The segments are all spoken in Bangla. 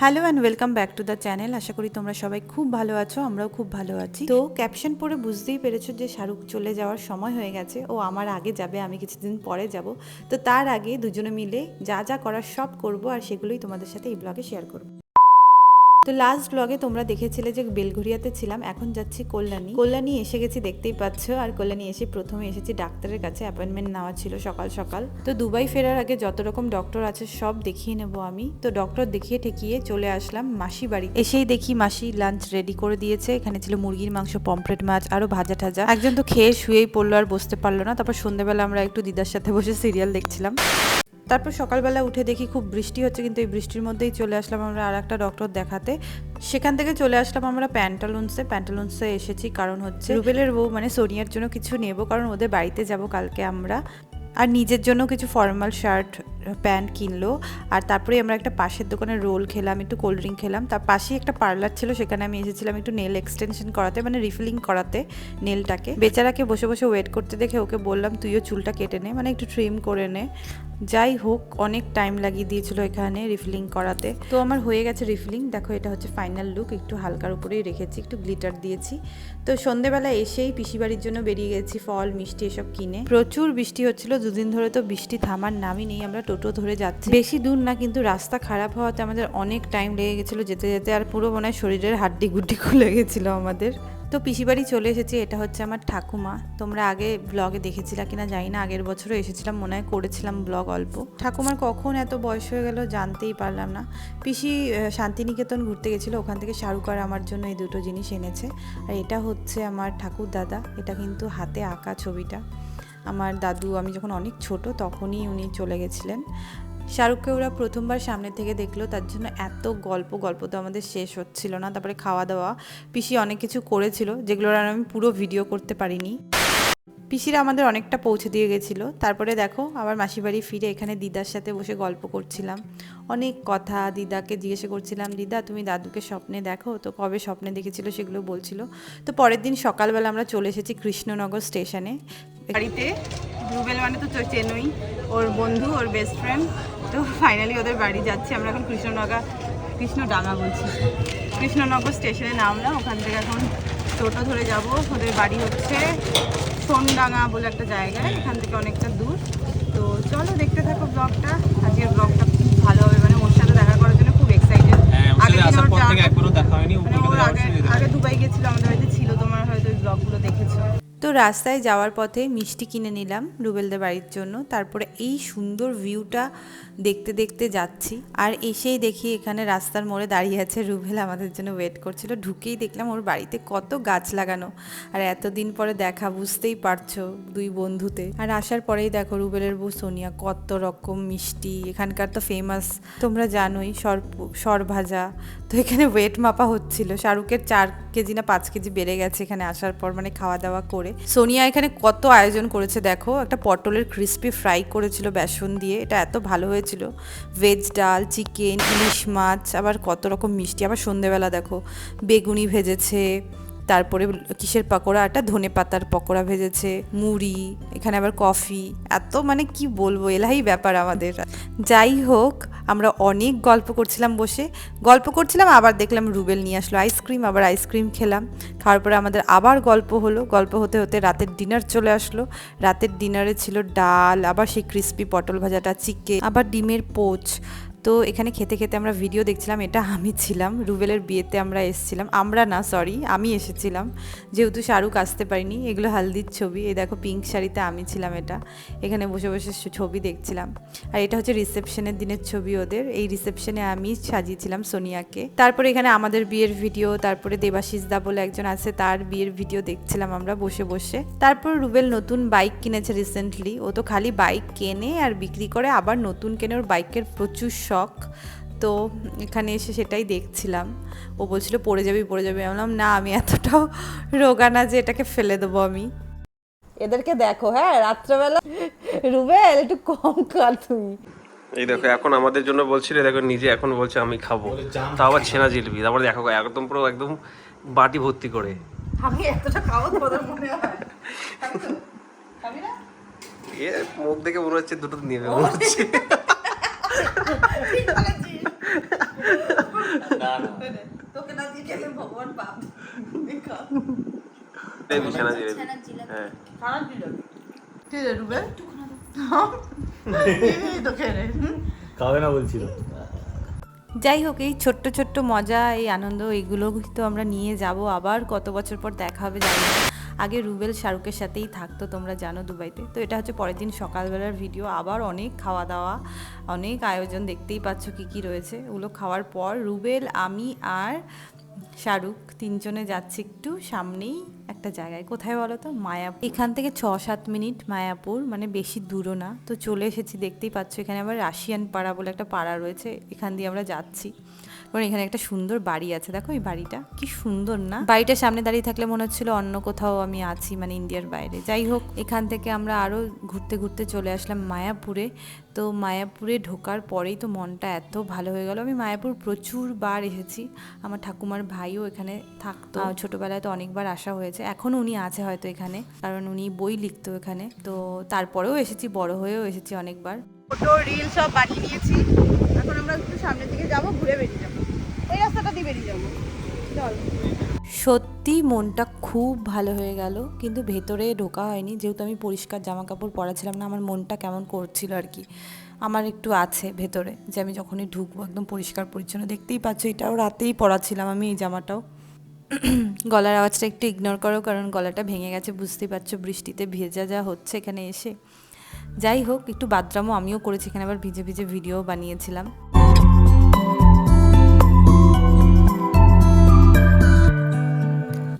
Hello and welcome back to the channel আশা করি তোমরা সবাই খুব ভালো আছো, আমরাও খুব ভালো আছি। তো ক্যাপশন পড়ে বুঝতেই পেরেছ যে শাহরুখ চলে যাওয়ার সময় হয়ে গেছে। ও আমার আগে যাবে, আমি কিছুদিন পরে যাব। তো তার আগে দুজনে মিলে যা যা করার সব করব আর সেগুলোই তোমাদের সাথে এই ব্লগে শেয়ার করব। তো লাস্ট ব্লগে তোমরা দেখেছিলে যে বেলঘরিয়াতে ছিলাম, এখন যাচ্ছি কল্যাণী। কল্যাণী এসে গেছি, দেখতেই পাচ্ছ। আর কল্যাণী এসে প্রথমে এসেছি ডাক্তারের কাছে অ্যাপয়েন্টমেন্ট নেওয়া ছিল সকাল সকাল। তো দুবাই ফেরার আগে যত রকম ডক্টর আছে, সব দেখিয়ে নেব আমি। তো ডক্টর দেখিয়ে ঠেকিয়ে চলে আসলাম মাসি বাড়ি। এসেই দেখি মাসি লাঞ্চ রেডি করে দিয়েছে। এখানে ছিল মুরগির মাংস পমফ্রেট মাছ, আরও ভাজা টাজা একজন তো খেয়ে শুয়েই পড়ল আর বসতে পারল না। তারপর সন্ধ্যেবেলা আমরা একটু দিদার সাথে বসে সিরিয়াল দেখছিলাম। তারপর সকালবেলা উঠে দেখি খুব বৃষ্টি হচ্ছে, কিন্তু এই বৃষ্টির মধ্যেই চলে আসলাম আমরা আর একটা ডক্টর দেখাতে। সেখান থেকে চলে আসলাম আমরা প্যান্টালুন্সে প্যান্টালুন্সে এসেছি কারণ হচ্ছে রুবেলের বউ মানে সোনিয়ার জন্য কিছু নেব, কারণ ওদের বাড়িতে যাব কালকে আমরা। আর নিজের জন্য কিছু ফর্মাল শার্ট প্যান্ট কিনলো। আর তারপরে আমরা একটা পাশের দোকানে রোল খেলাম, একটু কোল্ড ড্রিঙ্ক খেলাম। তার পাশেই একটা পার্লার ছিল, সেখানে আমি এসেছিলাম একটু নেল এক্সটেনশন করাতে মানে রিফিলিং করাতে নেলটাকে বেচারাকে বসে বসে ওয়েট করতে দেখে ওকে বললাম, তুইও চুলটা কেটে নে মানে একটু ট্রিম করে নে। যাই হোক, অনেক টাইম লাগিয়ে দিয়েছিল এখানে রিফিলিং করাতে। তো আমার হয়ে গেছে রিফিলিং দেখো, এটা হচ্ছে ফাইনাল লুক একটু হালকার উপরেই রেখেছি, একটু গ্লিটার দিয়েছি। তো সন্ধেবেলা এসেই পিসি বাড়ির জন্য বেরিয়ে গেছি ফল, মিষ্টি এসব কিনে। প্রচুর বৃষ্টি হচ্ছিল, দুদিন ধরে তো বৃষ্টি থামার নামই নেই, আমরা টোটো ধরে যাচ্ছি। বেশি দূর না, কিন্তু রাস্তা খারাপ হওয়াতে আমাদের অনেক টাইম লেগে গেছিল যেতে যেতে, আর পুরো মনে হয় শরীরের হাড্ডি গুড্ডি খুলে গেছিল আমাদের। তো পিসিবাড়ি চলে এসেছি, এটা হচ্ছে আমার ঠাকুমা। তোমরা আগে ব্লগে দেখেছিলা কিনা জানি না, আগের বছরও এসেছিলাম, মনে হয় করেছিলাম ব্লগ অল্প। ঠাকুমার কখন এত বয়স হয়ে গেল জানতেই পারলাম না। পিসি শান্তিনিকেতন ঘুরতে গেছিল, ওখান থেকে শাহরুখ আর আমার জন্য এই দুটো জিনিস এনেছে। আর এটা হচ্ছে আমার ঠাকুর দাদা এটা কিন্তু হাতে আঁকা ছবিটা। আমার দাদু, আমি যখন অনেক ছোট, তখনই উনি চলে গেছিলেন। শাহরুখকে ওরা প্রথমবার সামনে থেকে দেখল, তার জন্য এত গল্প গল্প তো আমাদের শেষ হচ্ছিল না। তারপরে খাওয়া দাওয়া, পিসি অনেক কিছু করেছিল, যেগুলোর আর আমি পুরো ভিডিও করতে পারিনি। পিসিরা আমাদের অনেকটা পৌঁছে দিয়ে গেছিল। তারপরে দেখো, আবার মাসি বাড়ি ফিরে এখানে দিদার সাথে বসে গল্প করছিলাম। অনেক কথা দিদাকে জিজ্ঞাসা করছিলাম, দিদা, তুমি দাদুকে স্বপ্নে দেখো? তো কবে স্বপ্নে দেখেছিল সেগুলো বলছিল। তো পরের দিন সকালবেলা আমরা চলে এসেছি কৃষ্ণনগর স্টেশনে। বাড়িতে মানে তো চেনই, ওর বন্ধু, ওর বেস্ট ফ্রেন্ড তো ফাইনালি ওদের বাড়ি যাচ্ছি। আমরা এখন কৃষ্ণনগর কৃষ্ণডাঙ্গা বলছি। কৃষ্ণনগর স্টেশনে নামলাম। ওখান থেকে এখন টোটো ধরে যাব। ওদের বাড়ি হচ্ছে সোনডাঙ্গা বলে একটা জায়গায়। এখান থেকে অনেকটা দূর। তো চলো দেখতে থাকো ব্লগটা আজকের ব্লগটা খুব ভালো হবে। মানে ওর সাথে দেখা করার জন্য খুব এক্সাইটেড হ্যাঁ ওর একবারও দেখা হয়নি ও মানে ওর কলকাতা আগে যাওয়ার সময় আগে দুবাই গেছিল আমাদের বাড়িতে ছিল তোমার হয়তো ওই ব্লগগুলো দেখেছ তো রাস্তায় যাওয়ার পথে মিষ্টি কিনে নিলাম রুবেলদের বাড়ির জন্য। তারপরে এই সুন্দর ভিউটা দেখতে দেখতে যাচ্ছি। আর এসেই দেখি এখানে রাস্তার মোড়ে দাঁড়িয়ে আছে রুবেল আমাদের জন্য ওয়েট করছিল। ঢুকেই দেখলাম ওর বাড়িতে কত গাছ লাগানো। আর এতদিন পরে দেখা, বুঝতেই পারছ দুই বন্ধুতে। আর আসার পরেই দেখো রুবেলের বউ সোনিয়া, কত রকম মিষ্টি। এখানকার তো ফেমাস তোমরা জানোই, সর সর ভাজা তো এখানে ওয়েট মাপা হচ্ছিল। শাহরুখের চার কেজি না পাঁচ কেজি বেড়ে গেছে এখানে আসার পর মানে খাওয়া দাওয়া করে। সোনিয়া এখানে কত আয়োজন করেছে দেখো। একটা পটলের ক্রিস্পি ফ্রাই করেছিল বেসন দিয়ে। এটা এত ভালো হয়েছিল। ভেজ ডাল চিকেন ইলিশ মাছ, আবার কত রকম মিষ্টি। আবার সন্ধেবেলা দেখো, বেগুনি ভেজেছে। তারপরে কিসের পকোড়া? একটা ধনে পাতার পকোড়া ভেজেছে, মুড়ি, এখানে আবার কফি। এত মানে কি বলব, এলাহি ব্যাপার আমাদের। যাই হোক, আমরা অনেক গল্প করছিলাম বসে। গল্প করছিলাম, আবার দেখলাম রুবেল নিয়ে আসলো আইসক্রিম, আবার আইসক্রিম খেলাম। খাওয়ার পরে আমাদের আবার গল্প হলো। গল্প হতে হতে রাতের ডিনার চলে আসলো। রাতের ডিনারে ছিল ডাল, আবার সেই ক্রিস্পি পটল ভাজাটা, চিকেন, আবার ডিমের পোচ। তো এখানে খেতে খেতে আমরা ভিডিও দেখছিলাম, এটা আমি ছিলাম, রুবেলের বিয়েতে আমরা এসেছিলাম। আমরা না সরি আমি এসেছিলাম। যেহেতু শাহরুখ আসতে পারিনি, এগুলো হালদির ছবি। এই দেখো পিঙ্ক শাড়িতে আমি ছিলাম এটা। এখানে বসে বসে ছবি দেখছিলাম। আর এটা হচ্ছে রিসেপশনের দিনের ছবি ওদের। এই রিসেপশনে আমি সাজিয়েছিলাম সোনিয়াকে। তারপরে এখানে আমাদের বিয়ের ভিডিও তারপরে দেবাশিস দা বলে একজন আছে, তার বিয়ের ভিডিও দেখছিলাম আমরা বসে বসে। তারপর রুবেল নতুন বাইক কিনেছে রিসেন্টলি ও তো খালি বাইক কেনে আর বিক্রি করে, আবার নতুন কেনে, ওর বাইকের প্রচুর শখ তো এখানে এসে সেটাই দেখছিলাম। ও বলছিল পড়ে যাবি পড়ে যাবি। আমি বললাম না আমি এতটাও রোগা না যে এটাকে ফেলে দেবো আমি। এদেরকে দেখো হ্যাঁ রাত্রেবেলা। রুবেল একটু কম কর তুমি এই দেখো এখন আমাদের জন্য বলছিল দেখো নিজে এখন বলছে আমি খাব। তা আবার ছেনা জিলবি তারপর দেখো একদম পুরো একদম বাটি ভর্তি করে। আমি এতটা খাব তোমাদের মনে হয়? এ মুখ দেখে মনে হচ্ছে দুটো নেবে মনে হচ্ছে তোকে না দিয়ে খেলে ভগবান পাপ বিছানা হ্যাঁ। খারাপ ঠিক আছে রুবে? খাবে না বলছিল। যাই হোক এই ছোট্ট ছোট্ট মজা এই আনন্দ এইগুলো তো আমরা নিয়ে যাব আবার কত বছর পর দেখা হবে জানি না। আগে রুবেল শাহরুখের সাথেই থাকতো তোমরা জানো দুবাইতে। তো এটা হচ্ছে পরের দিন সকালবেলার ভিডিও আবার অনেক খাওয়া দাওয়া অনেক আয়োজন দেখতেই পাচ্ছ কি কি রয়েছে। ওগুলো খাওয়ার পর রুবেল আমি আর শাহরুখ, তিনজনে যাচ্ছি একটু সামনেই একটা জায়গায়। কোথায় বলো তো? মায়াপুর। এখান থেকে ছ সাত মিনিট মায়াপুর মানে বেশি দূরও না। তো চলে এসেছি, দেখতেই পাচ্ছ এখানে আবার রাশিয়ান পাড়া বলে একটা পাড়া রয়েছে, এখান দিয়ে আমরা যাচ্ছি। কারণ এখানে একটা সুন্দর বাড়ি আছে। দেখো এই বাড়িটা কি সুন্দর না? বাড়িটার সামনে দাঁড়িয়ে থাকলে মনে হচ্ছিল অন্য কোথাও আমি আছি মানে ইন্ডিয়ার বাইরে। যাই হোক এখান থেকে আমরা আরও ঘুরতে ঘুরতে চলে আসলাম মায়াপুরে। তো মায়াপুরে ঢোকার পরেই তো মনটা এত ভালো হয়ে গেল। আমি মায়াপুর প্রচুর বার এসেছি। আমার ঠাকুমার ভাইও এখানে থাকতো। ছোটবেলায় তো অনেকবার আসা হয়েছে। এখনও উনি আছে হয়তো এখানে কারণ উনি বই লিখতো এখানে। তো তারপরেও এসেছি বড় হয়েও এসেছি অনেকবার। ফটো রিল সব বানিয়ে নিয়েছি। এখন আমরা একটু সামনের দিকে যাব ঘুরে বেরিয়ে যাব। সত্যি মনটা খুব ভালো হয়ে গেল, কিন্তু ভেতরে ঢোকা হয়নি। যেহেতু আমি পরিষ্কার জামা কাপড় পরাছিলাম না, আমার মনটা কেমন করছিল আর কি। আমার একটু আছে ভেতরে, যে আমি যখনই ঢুকবো একদম পরিষ্কার পরিচ্ছন্ন। দেখতেই পাচ্ছ, এটাও রাতেই পরাছিলাম আমি এই জামাটাও। গলার আওয়াজটা একটু ইগনোর করো, কারণ গলাটা ভেঙে গেছে, বুঝতেই পারছ, বৃষ্টিতে ভেজা যা হচ্ছে এখানে এসে। যাই হোক, একটু বাদরামও আমিও করেছি, এখানে আবার ভিজে ভিজে ভিডিও বানিয়েছিলাম।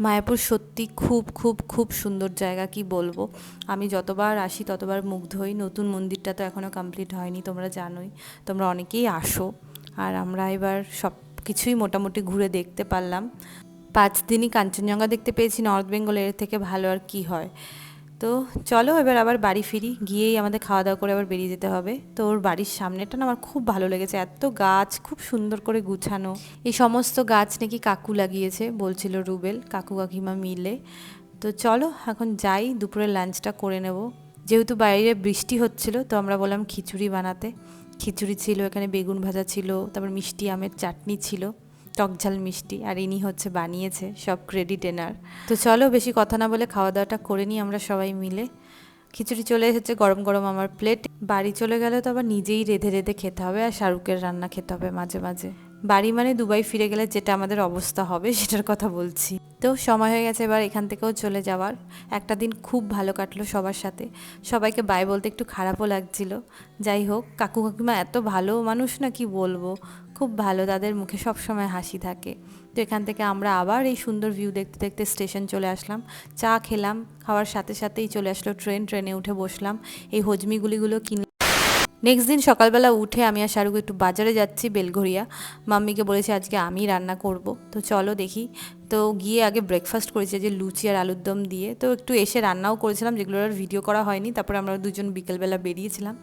মায়াপুর সত্যি খুব খুব খুব সুন্দর জায়গা, কি বলব? আমি যতবার আসি, ততবার মুগ্ধ হই। নতুন মন্দিরটা তো এখনও কমপ্লিট হয়নি, তোমরা জানোই। তোমরা অনেকেই আসো। আর আমরা এবার সব কিছুই মোটামুটি ঘুরে দেখতে পারলাম। পাঁচ দিনই কাঞ্চনজঙ্ঘা দেখতে পেয়েছি, নর্থ বেঙ্গলের থেকে ভালো আর কি হয়। তো চলো এবার আবার বাড়ি ফিরি, গিয়েই আমাদের খাওয়া দাওয়া করে আবার বেরিয়ে যেতে হবে। তো ওর বাড়ির সামনেটা না আমার খুব ভালো লেগেছে, এত গাছ খুব সুন্দর করে গুছানো। এই সমস্ত গাছ নাকি কাকু লাগিয়েছে, বলছিল রুবেল, কাকু কাকিমা মিলে। তো চলো এখন যাই, দুপুরের লাঞ্চটা করে নেব। যেহেতু বাইরে বৃষ্টি হচ্ছিল, তো আমরা বললাম খিচুড়ি বানাতে। খিচুড়ি ছিল, এখানে বেগুন ভাজা ছিল, তারপর মিষ্টি আমের চাটনি ছিল। টকঝাল মিষ্টি, আর ইনি হচ্ছে বানিয়েছে সব ক্রেডিট এনার। তো চলো বেশি কথা না বলে খাওয়া দাওয়াটা করে নিই আমরা সবাই মিলে। খিচুড়ি চলে এসেছে গরম গরম আমার প্লেট বাড়ি চলে গেলে তো আবার নিজেই রেঁধে রেঁধে খেতে হবে, আর শাহরুখের রান্না খেতে হবে মাঝে মাঝে। বাড়ি মানে দুবাই ফিরে গেলে যেটা আমাদের অবস্থা হবে, সেটার কথা বলছি। তো সময় হয়ে গেছে এবার এখান থেকেও চলে যাওয়ার। একটা দিন খুব ভালো কাটলো সবার সাথে। সবাইকে বাই বলতে একটু খারাপও লাগছিল। যাই হোক, কাকু কাকিমা এত ভালো মানুষ না কি বলব? খুব ভালো, তাদের মুখে সবসময় হাসি থাকে। তো এখান থেকে আমরা আবার এই সুন্দর ভিউ দেখতে দেখতে স্টেশন চলে আসলাম। চা খেলাম, খাওয়ার সাথে সাথেই চলে আসলো ট্রেন ট্রেনে উঠে বসলাম। এই হজমিগুলিগুলো কিনে নেক্সট দিন সকালবেলা উঠে আমি আর শাহরুখ একটু বাজারে যাচ্ছি বেলঘরিয়া মাম্মিকে বলেছি, আজকে আমি রান্না করব। তো চলো দেখি। তো গিয়ে আগে ব্রেকফাস্ট করেছি, যে লুচি আর আলুর দম দিয়ে। তো একটু এসে রান্নাও করেছিলাম যেগুলোর আর ভিডিও করা হয়নি। তারপরে আমরা দুজন বিকেলবেলা বেরিয়েছিলাম।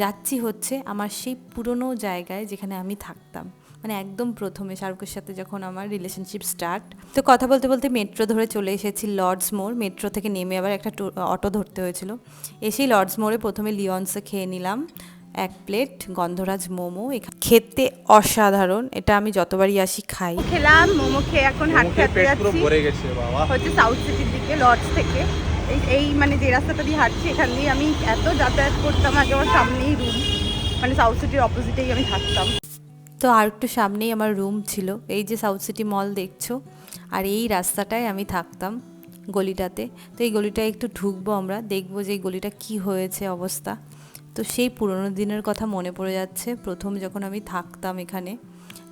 যাচ্ছি হচ্ছে আমার সেই পুরনো জায়গায় যেখানে আমি থাকতাম। মানে একদম প্রথমে শাহরুখের সাথে যখন আমার রিলেশনশিপ স্টার্ট তো কথা বলতে বলতে মেট্রো ধরে চলে এসেছি লর্ডস মোড় মেট্রো থেকে নেমে আবার একটা অটো ধরতে হয়েছিল। এসেই লর্ডস মোড়ে প্রথমে লিওন্সে খেয়ে নিলাম। এক প্লেট গন্ধরাজ মোমো খেতে অসাধারণ এটা আমি যতবারই আসি খাই। খেলাম মোমো খেয়ে এখন হাঁটতে হাঁটতে যাচ্ছি। ভরে গেছে বাবা। হচ্ছে সাউথ সিটির দিকে লর্ডস থেকে। এই এই মানে যে রাস্তাটা দিয়ে হাঁটছি এখান দিয়ে আমি এত যাতায়াত করতাম আগে আমার সামনেই রুম মানে সাউথ সিটির অপোজিটেই আমি থাকতাম। তো আর একটু সামনেই আমার রুম ছিল। এই যে সাউথ সিটি মল দেখছ আর এই রাস্তাটায় আমি থাকতাম গলিটাতে। তো এই গলিটায় একটু ঢুকবো আমরা দেখব যে এই গলিটা কি হয়েছে অবস্থা। তো সেই পুরোনো দিনের কথা মনে পড়ে যাচ্ছে। প্রথম যখন আমি থাকতাম এখানে,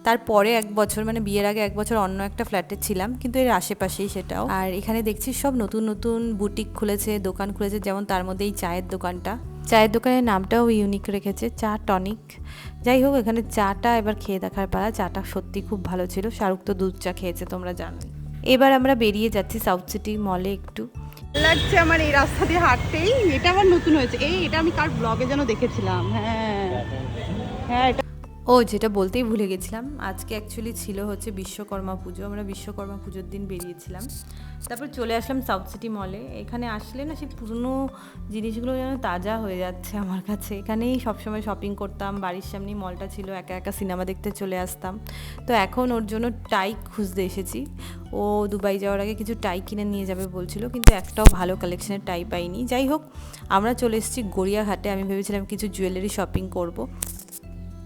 তারপরে এক বছর মানে বিয়ের আগে এক বছর অন্য একটা ফ্ল্যাটে ছিলাম, কিন্তু এর আশেপাশেই সেটাও। আর এখানে দেখছি সব নতুন নতুন বুটিক খুলেছে, দোকান খুলেছে, যেমন তার মধ্যে এই চায়ের দোকানটা। চায়ের দোকানের নামটাও ইউনিক রেখেছে, চা টনিক যাই হোক, এখানে চাটা এবার খেয়ে দেখার পালা, চাটা সত্যি খুব ভালো ছিল। শাহরুখ তো দুধ চা খেয়েছে, তোমরা জানো এবার আমরা বেরিয়ে যাচ্ছি সাউথ সিটি মলে একটু। লাগছে আমার এই রাস্তা দিয়ে হাঁটতেই। এটা আবার নতুন হয়েছে। এই, এটা আমি কার ব্লগে যেন দেখেছিলাম। হ্যাঁ। হ্যাঁ এটা ও, যেটা বলতেই ভুলে গেছিলাম। আজকে অ্যাকচুয়ালি ছিল হচ্ছে বিশ্বকর্মা পুজো। আমরা বিশ্বকর্মা পুজোর দিন বেরিয়েছিলাম। তারপর চলে আসলাম সাউথ সিটি মলে এখানে আসলে না, সেই পুরনো জিনিসগুলো যেন তাজা হয়ে যাচ্ছে আমার কাছে। এখানেই সবসময় শপিং করতাম। বাড়ির সামনেই মলটা ছিল। একা একা সিনেমা দেখতে চলে আসতাম। তো এখন ওর জন্য টাই খুঁজতে এসেছি। ও দুবাই যাওয়ার আগে কিছু টাই কিনে নিয়ে যাবে বলছিল, কিন্তু একটাও ভালো কালেকশনের টাই পাইনি। যাই হোক, আমরা চলে এসেছি গড়িয়াঘাটে আমি ভেবেছিলাম কিছু জুয়েলারি শপিং করব।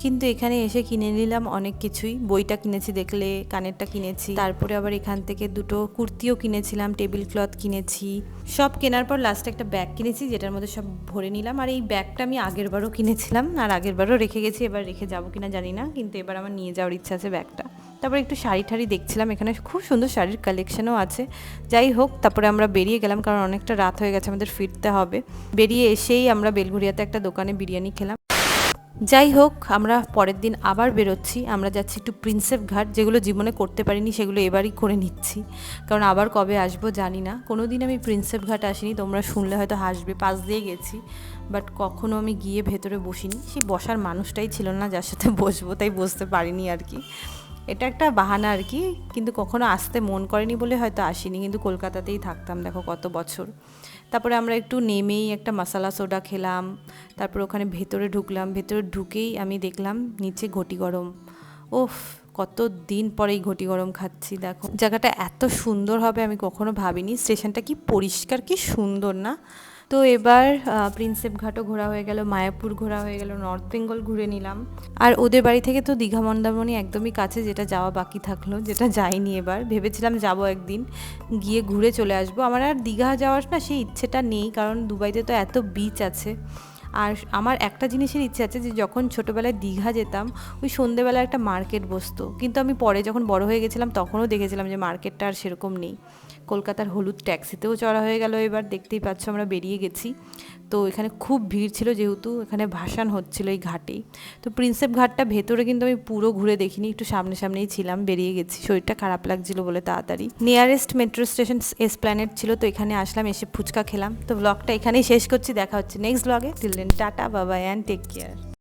কিন্তু এখানে এসে কিনে নিলাম অনেক কিছুই। বইটা কিনেছি দেখলে, কানেরটা কিনেছি। তারপরে আবার এখান থেকে দুটো কুর্তিও কিনেছিলাম, টেবিল ক্লথ কিনেছি। সব কেনার পর লাস্টে একটা ব্যাগ কিনেছি, যেটার মধ্যে সব ভরে নিলাম। আর এই ব্যাগটা আমি আগের বারও কিনেছিলাম, আর আগের বারও রেখে গেছি। এবার রেখে যাব কিনা জানি না, কিন্তু এবার আমার নিয়ে যাওয়ার ইচ্ছা আছে ব্যাগটা তারপরে একটু শাড়ি ঠাড়ি দেখছিলাম, এখানে খুব সুন্দর শাড়ির কালেকশনও আছে। যাই হোক, তারপরে আমরা বেরিয়ে গেলাম, কারণ অনেকটা রাত হয়ে গেছে আমাদের ফিরতে হবে। বেরিয়ে এসেই আমরা বেলঘুরিয়াতে একটা দোকানে বিরিয়ানি খেলাম। যাই হোক, আমরা পরের দিন আবার বেরোচ্ছি। আমরা যাচ্ছি একটু প্রিন্সেপ ঘাট, যেগুলো জীবনে করতে পারিনি, সেগুলো এবারই করে নিচ্ছি। কারণ আবার কবে আসব জানি না। কোনো দিন আমি প্রিন্সেপ ঘাট আসিনি, তোমরা শুনলে হয়তো হাসবে, পাশ দিয়ে গেছি। বাট কখনো আমি গিয়ে ভেতরে বসিনি। সেই বসার মানুষটাই ছিল না যার সাথে বসবো, তাই বসতে পারিনি আর কি। এটা একটা বাহানা আর কি, কিন্তু কখনো আসতে মন করেনি বলে হয়তো আসিনি, কিন্তু কলকাতাতেই থাকতাম, দেখো কত বছর। তারপরে আমরা একটু নেমেই একটা মশলা সোডা খেলাম, তারপর ওখানে ভেতরে ঢুকলাম, ভেতরে ঢুকেই আমি দেখলাম নিচে ঘটি গরম। ওফ, কত দিন পরেই ঘটি গরম খাচ্ছি, দেখো। জায়গাটা এত সুন্দর হবে আমি কখনো ভাবিনি। স্টেশনটা কি পরিষ্কার, কি সুন্দর না? তো এবার প্রিন্সেপ ঘাটও ঘোরা হয়ে গেল, মায়াপুর ঘোরা হয়ে গেল নর্থ বেঙ্গল ঘুরে নিলাম। আর ওদের বাড়ি থেকে তো দীঘা মন্দারমণি একদমই কাছে, যেটা যাওয়া বাকি থাকল, যেটা যাইনি এবার। ভেবেছিলাম যাব একদিন, গিয়ে ঘুরে চলে আসব। আমার আর দীঘা যাওয়ার না সেই ইচ্ছেটা নেই, কারণ দুবাইতে তো এত বিচ আছে। আর আমার একটা জিনিসের ইচ্ছে আছে যে, যখন ছোটোবেলায় দীঘা যেতাম, ওই সন্ধেবেলা একটা মার্কেট বসতো। কিন্তু আমি পরে যখন বড় হয়ে গেছিলাম, তখনও দেখেছিলাম যে, মার্কেটটা আর সেরকম নেই। কলকাতার হলুদ ট্যাক্সিতেও চড়া হয়ে গেল এবার, দেখতেই পাচ্ছ আমরা বেরিয়ে গেছি। তো এখানে খুব ভিড় ছিল যেহেতু এখানে ভাসান হচ্ছিল এই ঘাটেই তো প্রিন্সেপ ঘাটটা ভেতরে কিন্তু আমি পুরো ঘুরে দেখিনি, একটু সামনে সামনেই ছিলাম, বেরিয়ে গেছি। শরীরটা খারাপ লাগছিল বলে তাড়াতাড়ি। নিয়ারেস্ট মেট্রো স্টেশন এসপ্ল্যানেট ছিল, তো এখানে আসলাম, এসে ফুচকা খেলাম। তো ব্লগটা এখানেই শেষ করছি, দেখা হচ্ছে নেক্সট ব্লগে টিল টাটা বাবা অ্যান্ড টেক কেয়ার